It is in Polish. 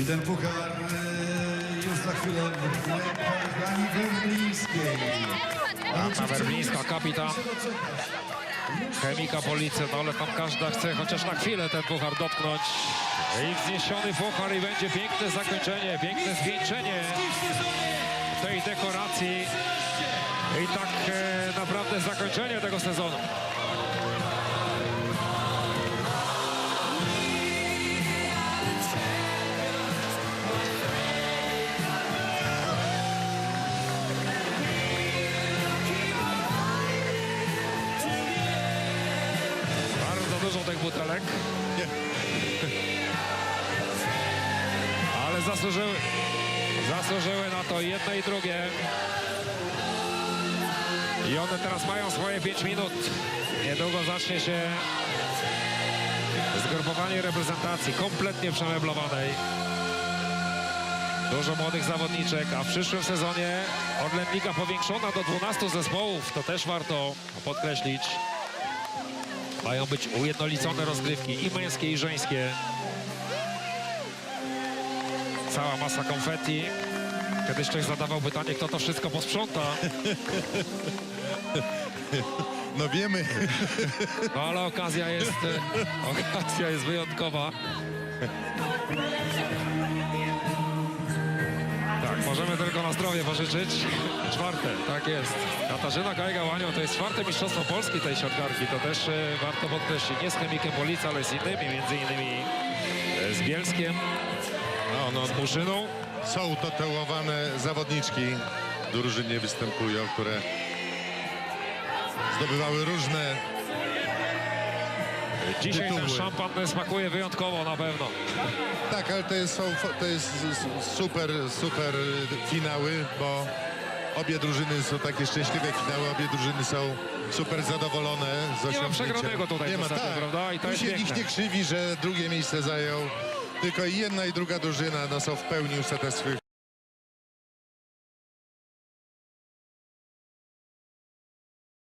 I ten puchar e, już za chwilę w rękach Dani Węblińskiej. Anna Werblińska, kapitan Chemika Policy, no ale tam każda chce chociaż na chwilę ten puchar dotknąć. I wzniesiony puchar i będzie piękne zakończenie, piękne zwieńczenie tej dekoracji. I tak e, naprawdę zakończenie tego sezonu. Butelek. Ale zasłużyły, zasłużyły na to jedne i drugie. I one teraz mają swoje 5 minut. Niedługo zacznie się zgrupowanie reprezentacji kompletnie przemeblowanej. Dużo młodych zawodniczek, a w przyszłym sezonie Orlen Liga powiększona do 12 zespołów. To też warto podkreślić. Mają być ujednolicone rozgrywki i męskie, i żeńskie. Cała masa konfetti. Kiedyś ktoś zadawał pytanie, kto to wszystko posprząta. No wiemy, No ale okazja jest, e, okazja jest wyjątkowa. Tylko na zdrowie pożyczyć. Czwarte, tak jest. Katarzyna Gajga-Łanią to jest czwarte Mistrzostwo Polski tej siatkarki. To też e, warto podkreślić. Nie z Chemikiem Polica, ale z innymi, między innymi e, z Bielskiem, no, no, z Muszyną. są to zawodniczki. Drużynie występują, które zdobywały różne Dzisiaj ten szampan smakuje wyjątkowo na pewno. Tak, ale to jest, to jest super, super finały, bo obie drużyny są takie szczęśliwe finały, obie drużyny są super zadowolone z ma osiągnięcia. przegranego tutaj Nie ma, tak. prawda? I to Tu się piękne. nikt nie krzywi, że drugie miejsce zajął. Tylko i jedna i druga drużyna no, są w pełni usatysfakcjonowane.